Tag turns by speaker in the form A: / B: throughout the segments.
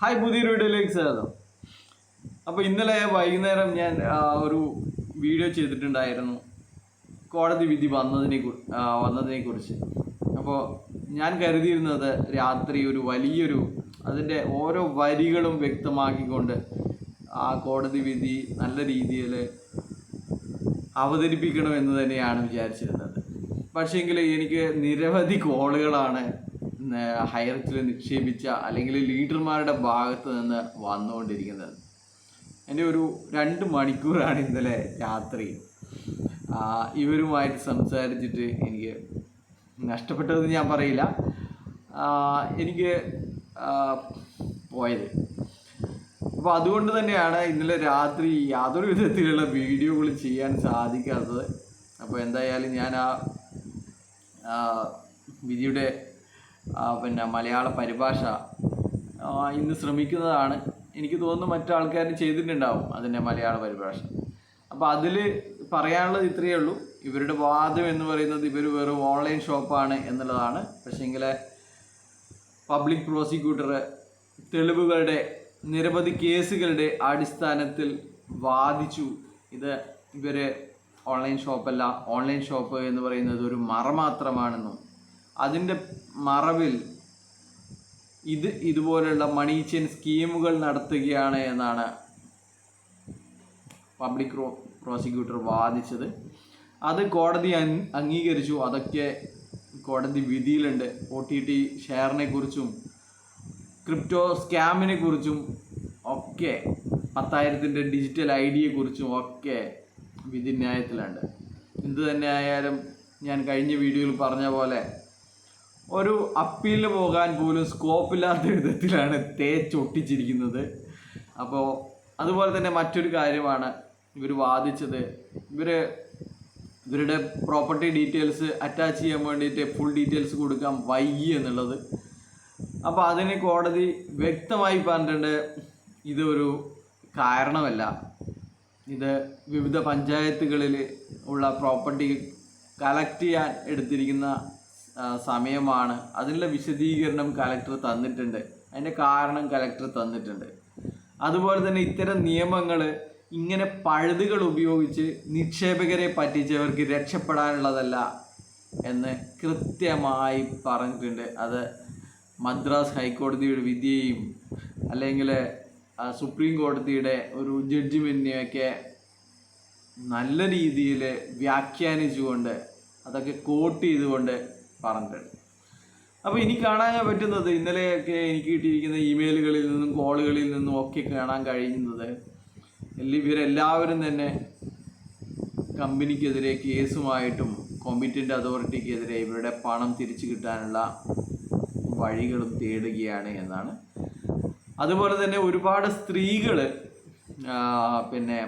A: Hi പുതിയൊരു വീഡിയോയിലേക്ക് സ്വാഗതം. അപ്പോൾ ഇന്നലെ വൈകുന്നേരം ഞാൻ ഒരു വീഡിയോ ചെയ്തിട്ടുണ്ടായിരുന്നു. കോടതി വിധി വന്നതിനെ വന്നതിനെ കുറിച്ച്. അപ്പോൾ ഞാൻ കരുതിയിരുന്നത് രാത്രി ഒരു വലിയൊരു അതിന്റെ ഓരോ വരികളും വ്യക്തമാക്കിക്കൊണ്ട് ആ കോടതി വിധി നല്ല രീതിയിൽ അവതരിപ്പിക്കണമെന്ന് തന്നെയാണ് വിചാരിച്ചിരുന്നത്. പക്ഷേങ്കിൽ എനിക്ക് നിരവധി കോളുകളാണ് ഹൈറത്തിൽ നിക്ഷേപിച്ച അല്ലെങ്കിൽ ലീഡർമാരുടെ ഭാഗത്ത് നിന്ന് വന്നുകൊണ്ടിരിക്കുന്നത്. എന്റെ ഒരു രണ്ട് മണിക്കൂറാണ് ഇന്നലെ രാത്രി. ഇവരുമായിട്ട് സംസാരിച്ചിട്ട് എനിക്ക് നഷ്ടപ്പെട്ടതെന്ന് ഞാൻ പറയില്ല. എനിക്ക് പോയത്. അപ്പോൾ അതുകൊണ്ട് തന്നെയാണ് ഇന്നലെ രാത്രി യാതൊരു വിധത്തിലുള്ള വീഡിയോകൾ ചെയ്യാൻ സാധിക്കാത്തത്. അപ്പോൾ എന്തായാലും ഞാൻ ആ വിധിയുടെ പിന്നെ മലയാള പരിഭാഷ ഇന്ന് ശ്രമിക്കുന്നതാണ്. എനിക്ക് തോന്നുന്നു മറ്റാൾക്കാരും ചെയ്തിട്ടുണ്ടാവും അതിന്റെ മലയാള പരിഭാഷ. അപ്പോൾ അതിൽ പറയാനുള്ളത് ഇത്രയേ ഉള്ളൂ. ഇവരുടെ വാദം എന്ന് പറയുന്നത് ഇവർ വെറും ഓൺലൈൻ ഷോപ്പാണ് എന്നുള്ളതാണ്. പക്ഷേങ്കിൽ പബ്ലിക് പ്രോസിക്യൂട്ടർ തെളിവുകളുടെ നിരവധി കേസുകളുടെ അടിസ്ഥാനത്തിൽ വാദിച്ചു. ഇത് ഇവർ ഓൺലൈൻ ഷോപ്പല്ല ഓൺലൈൻ ഷോപ്പ് എന്ന് പറയുന്നത് ഒരു മറ മാത്രമാണെന്നും അതിന്റെ മറവിൽ ഇത് ഇതുപോലെയുള്ള ചെയിൻ സ്കീമുകൾ നടത്തുകയാണ് എന്നാണ് പബ്ലിക് പ്രോസിക്യൂട്ടർ വാദിച്ചത്. അത് കോടതി അംഗീകരിച്ചു. അതൊക്കെ കോടതി വിധിയിലുണ്ട്. ഒ ടി ടി ഷെയറിനെ കുറിച്ചും ക്രിപ്റ്റോ സ്കാമിനെ കുറിച്ചും ഒക്കെ പത്തായിരത്തിന്റെ ഡിജിറ്റൽ ഐ ഡിയെ കുറിച്ചും ഒക്കെ വിധിന്യായത്തിലുണ്ട്. എന്ത് തന്നെ ആയാലും ഞാൻ കഴിഞ്ഞ വീഡിയോയിൽ പറഞ്ഞ പോലെ ഒരു അപ്പീലിന് പോകാൻ പോലും സ്കോപ്പ് സ്കോപ്പില്ലാത്ത വിധത്തിലാണ് തേച്ചൊട്ടിച്ചിരിക്കുന്നത് അപ്പോൾ അതുപോലെ തന്നെ മറ്റൊരു കാര്യമാണ് ഇവർ വാദിച്ചത്. ഇവർ ഇവരുടെ പ്രോപ്പർട്ടി ഡീറ്റെയിൽസ് അറ്റാച്ച് ചെയ്യാൻ വേണ്ടിയിട്ട് ഫുൾ ഡീറ്റെയിൽസ് കൊടുക്കാൻ വൈകി എന്നുള്ളത്. അപ്പോൾ അതിന് കോടതി വ്യക്തമായി പറഞ്ഞിട്ടുണ്ട് ഇതൊരു കാരണമല്ല. ഇത് വിവിധ പഞ്ചായത്തുകളിൽ ഉള്ള പ്രോപ്പർട്ടി കളക്ട് ചെയ്യാൻ എടുത്തിരിക്കുന്ന സമയമാണ്. അതിനുള്ള വിശദീകരണം കലക്ടർ തന്നിട്ടുണ്ട്. അതിന്റെ കാരണം കലക്ടർ തന്നിട്ടുണ്ട്. അതുപോലെ തന്നെ ഇത്തരം നിയമങ്ങൾ ഇങ്ങനെ പഴുതുകൾ ഉപയോഗിച്ച് നിക്ഷേപകരെ പറ്റിച്ചവർക്ക് രക്ഷപ്പെടാനുള്ളതല്ല എന്ന് കൃത്യമായി പറഞ്ഞിട്ടുണ്ട്. അത് മദ്രാസ് ഹൈക്കോടതിയുടെ വിധിയെയും അല്ലെങ്കിൽ സുപ്രീം കോടതിയുടെ ഒരു ജഡ്ജിമെന്റിനെയൊക്കെ നല്ല രീതിയിൽ വ്യാഖ്യാനിച്ചുകൊണ്ട് അതൊക്കെ കോട്ട് ചെയ്തുകൊണ്ട് പറഞ്ഞിട്ടുണ്ട്. അപ്പോൾ ഇനി കാണാൻ പറ്റുന്നത് ഇന്നലെയൊക്കെ എനിക്ക് കിട്ടിയിരിക്കുന്ന ഇമെയിലുകളിൽ നിന്നും കോളുകളിൽ നിന്നും ഒക്കെ കാണാൻ കഴിയുന്നത് ഇവരെല്ലാവരും തന്നെ കമ്പനിക്കെതിരെ കേസുമായിട്ടും കോമ്പിറ്റന്റ് അതോറിറ്റിക്കെതിരെ ഇവരുടെ പണം തിരിച്ചു കിട്ടാനുള്ള വഴികളും തേടുകയാണ് എന്നാണ്. അതുപോലെ തന്നെ ഒരുപാട് സ്ത്രീകൾ പിന്നെ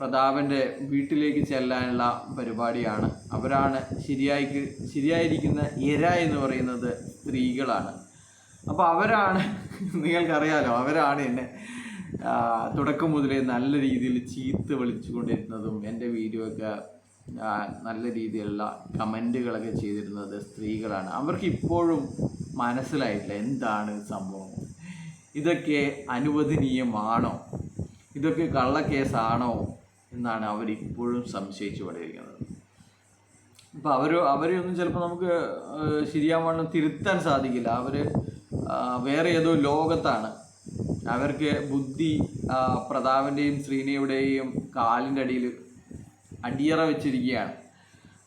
A: പ്രതാപന്റെ വീട്ടിലേക്ക് ചെല്ലാനുള്ള പരിപാടിയാണ്. അവരാണ് ശരിയായി ശരിയായിരിക്കുന്ന ഇര എന്ന് പറയുന്നത് സ്ത്രീകളാണ്. അപ്പോൾ അവരാണ് നിങ്ങൾക്കറിയാലോ അവരാണ് എന്നെ തുടക്കം മുതലേ നല്ല രീതിയിൽ ചീത്ത വിളിച്ചുകൊണ്ടിരുന്നതും എന്റെ വീഡിയോ ഒക്കെ നല്ല രീതിയിലുള്ള കമന്റുകളൊക്കെ ചെയ്തിരുന്നത് സ്ത്രീകളാണ്. അവർക്ക് ഇപ്പോഴും മനസ്സിലായിട്ടില്ല എന്താണ് സംഭവം. ഇതൊക്കെ അനുവദനീയമാണോ? ഇതൊക്കെ കള്ളക്കേസാണോ? എന്നാണ് അവരിപ്പോഴും സംശയിച്ചു കൊണ്ടിരിക്കുന്നത് അപ്പോൾ അവർ അവരെയൊന്നും ചിലപ്പോൾ നമുക്ക് ശരിയാവണ്ണം തിരുത്താൻ സാധിക്കില്ല. അവർ വേറെ ഏതോ ലോകത്താണ്. അവർക്ക് ബുദ്ധി പ്രതാപന്റെയും ശ്രീനയുടെയും കാലിന്റെ അടിയിൽ അടിയറ വെച്ചിരിക്കുകയാണ്.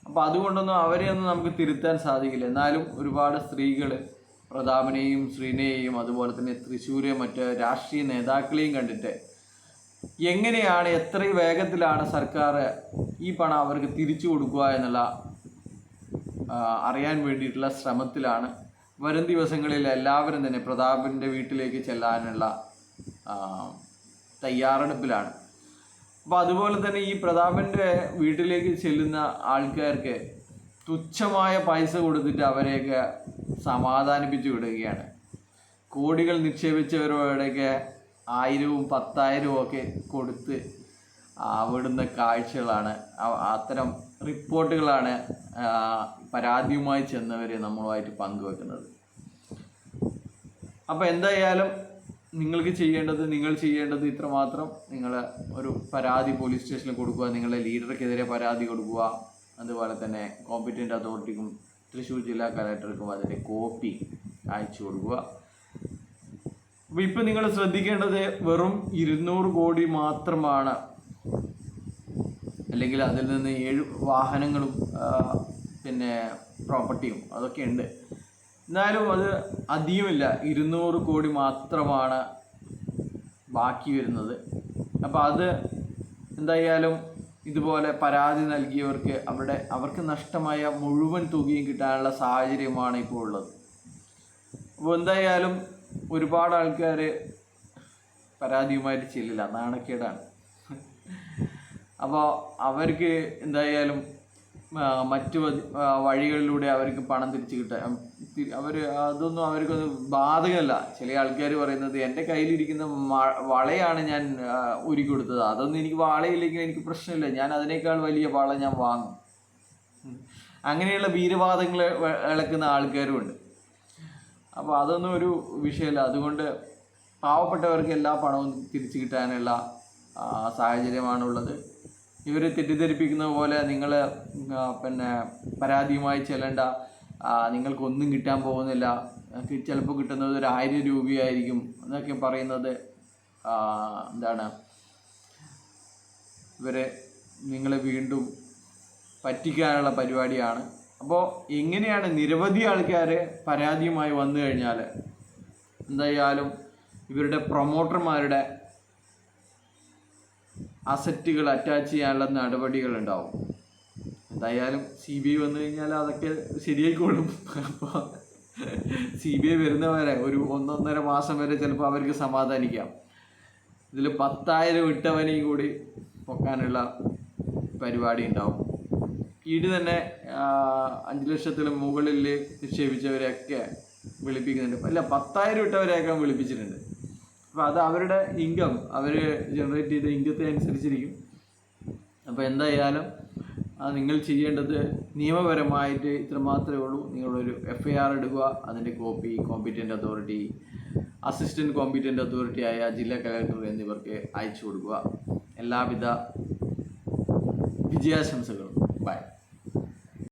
A: അപ്പോൾ അതുകൊണ്ടൊന്നും അവരെയൊന്നും നമുക്ക് തിരുത്താൻ സാധിക്കില്ല. എന്നാലും ഒരുപാട് സ്ത്രീകൾ പ്രതാപനെയും ശ്രീനയെയും അതുപോലെ തന്നെ തൃശ്ശൂരെ മറ്റ് രാഷ്ട്രീയ നേതാക്കളെയും കണ്ടിട്ട് എങ്ങനെയാണ് എത്ര വേഗത്തിലാണ് സർക്കാർ ഈ പണം അവർക്ക് തിരിച്ചു കൊടുക്കുക എന്നുള്ള അറിയാൻ വേണ്ടിയിട്ടുള്ള ശ്രമത്തിലാണ് വരും ദിവസങ്ങളിൽ എല്ലാവരും തന്നെ പ്രതാപന്റെ വീട്ടിലേക്ക് ചെല്ലാനുള്ള തയ്യാറെടുപ്പിലാണ്. അപ്പോൾ അതുപോലെ തന്നെ ഈ പ്രതാപന്റെ വീട്ടിലേക്ക് ചെല്ലുന്ന ആൾക്കാർക്ക് തുച്ഛമായ പൈസ കൊടുത്തിട്ട് അവരെയൊക്കെ സമാധാനിപ്പിച്ചു വിടുകയാണ്. കോടികൾ നിക്ഷേപിച്ചവരോടൊക്കെ ആയിരവും പത്തായിരവും ഒക്കെ കൊടുത്ത് അവിടുന്ന് കാഴ്ചകളാണ്. അത്തരം റിപ്പോർട്ടുകളാണ് പരാതിയുമായി ചെന്നവർ നമ്മളുമായിട്ട് പങ്കുവെക്കുന്നത്. അപ്പോൾ എന്തായാലും നിങ്ങൾക്ക് ചെയ്യേണ്ടത് നിങ്ങൾ ചെയ്യേണ്ടത് ഇത്രമാത്രം. നിങ്ങൾ ഒരു പരാതി പോലീസ് സ്റ്റേഷനിൽ കൊടുക്കുക നിങ്ങളുടെ ലീഡർക്കെതിരെ പരാതി കൊടുക്കുക. അതുപോലെ തന്നെ കോമ്പറ്റന്റ് അതോറിറ്റിക്കും തൃശ്ശൂർ ജില്ലാ കലക്ടർക്കും അതിന്റെ കോപ്പി അയച്ചു കൊടുക്കുക. അപ്പോൾ ഇപ്പം നിങ്ങൾ ശ്രദ്ധിക്കേണ്ടത് വെറും ഇരുന്നൂറ് കോടി മാത്രമാണ്. അല്ലെങ്കിൽ അതിൽ നിന്ന് ഏഴ് വാഹനങ്ങളും പിന്നെ പ്രോപ്പർട്ടിയും അതൊക്കെ ഉണ്ട്. എന്നാലും അത് അധികമില്ല. ഇരുന്നൂറ് കോടി മാത്രമാണ് ബാക്കി വരുന്നത്. അപ്പോൾ അത് എന്തായാലും ഇതുപോലെ പരാതി നൽകിയവർക്ക് അവിടെ അവർക്ക് നഷ്ടമായ മുഴുവൻ തുകയും കിട്ടാനുള്ള സാഹചര്യമാണ് ഇപ്പോൾ ഉള്ളത്. അപ്പോൾ എന്തായാലും ഒരുപാട് ആൾക്കാർ പരാതിയുമായിട്ട് ചെല്ലില്ല. നാണക്കേടാണ്. അപ്പോൾ അവർക്ക് എന്തായാലും മറ്റ് വഴികളിലൂടെ അവർക്ക് പണം തിരിച്ചു കിട്ടാൻ അവർ അതൊന്നും അവർക്കൊന്നും ബാധകമല്ല. ചില ആൾക്കാർ പറയുന്നത് എന്റെ കയ്യിലിരിക്കുന്ന വളയാണ് ഞാൻ ഒരുക്കി കൊടുത്തത് അതൊന്നും എനിക്ക് വാളയില്ലെങ്കിൽ എനിക്ക് പ്രശ്നമില്ല. ഞാൻ അതിനേക്കാൾ വലിയ വള ഞാൻ വാങ്ങും. അങ്ങനെയുള്ള വീരവാദങ്ങൾ ഇളക്കുന്ന ആൾക്കാരും ആൾക്കാരുമുണ്ട് അപ്പോൾ അതൊന്നും ഒരു വിഷയമല്ല അതുകൊണ്ട് പാവപ്പെട്ടവർക്ക് എല്ലാ പണവും തിരിച്ചു കിട്ടാനുള്ള സാഹചര്യമാണുള്ളത്. ഇവർ തെറ്റിദ്ധരിപ്പിക്കുന്ന പോലെ നിങ്ങൾ പിന്നെ പരാതിയുമായി ചെല്ലേണ്ട. നിങ്ങൾക്കൊന്നും കിട്ടാൻ പോകുന്നില്ല. ചിലപ്പോൾ കിട്ടുന്നത് ഒരു ആയിരം രൂപയായിരിക്കും എന്നൊക്കെ പറയുന്നത് എന്താണ്? ഇവരെ നിങ്ങളെ വീണ്ടും പറ്റിക്കാനുള്ള പരിപാടിയാണ്. അപ്പോൾ എങ്ങനെയാണ് നിരവധി ആൾക്കാർ പരാതിയുമായി വന്നു കഴിഞ്ഞാൽ എന്തായാലും ഇവരുടെ പ്രൊമോട്ടർമാരുടെ അസറ്റുകൾ അറ്റാച്ച് ചെയ്യാനുള്ള നടപടികൾ ഉണ്ടാവും. എന്തായാലും സി ബി ഐ വന്നു കഴിഞ്ഞാൽ അതൊക്കെ ശരിയായിക്കോളും. അപ്പോൾ സി ബി ഐ വരുന്നവരെ ഒരു ഒന്നൊന്നര മാസം വരെ ചിലപ്പോൾ അവർക്ക് സമാധാനിക്കാം. ഇതിൽ പത്തായിരം ഇട്ടവനെയും കൂടി പൊക്കാനുള്ള പരിപാടി ഉണ്ടാവും. ഈട് തന്നെ അഞ്ച് ലക്ഷത്തിന് മുകളിൽ നിക്ഷേപിച്ചവരെയൊക്കെ വിളിപ്പിക്കുന്നുണ്ട്. അല്ല പത്തായിരം ഇട്ടവരെയൊക്കെ വിളിപ്പിച്ചിട്ടുണ്ട്. അപ്പോൾ അത് അവരുടെ ഇൻകം അവർ ജനറേറ്റ് ചെയ്ത ഇൻകത്തെ അനുസരിച്ചിരിക്കും. അപ്പോൾ എന്തായാലും നിങ്ങൾ ചെയ്യേണ്ടത് നിയമപരമായിട്ട് ഇത്ര മാത്രമേ ഉള്ളൂ. നിങ്ങളൊരു എഫ് ഐ ആർ എടുക്കുക. അതിന്റെ copy competent authority assistant competent authority ആയ ജില്ലാ കലക്ടർ എന്നിവർക്ക് അയച്ചു കൊടുക്കുക. എല്ലാവിധ വിജയാശംസകളും. ബൈ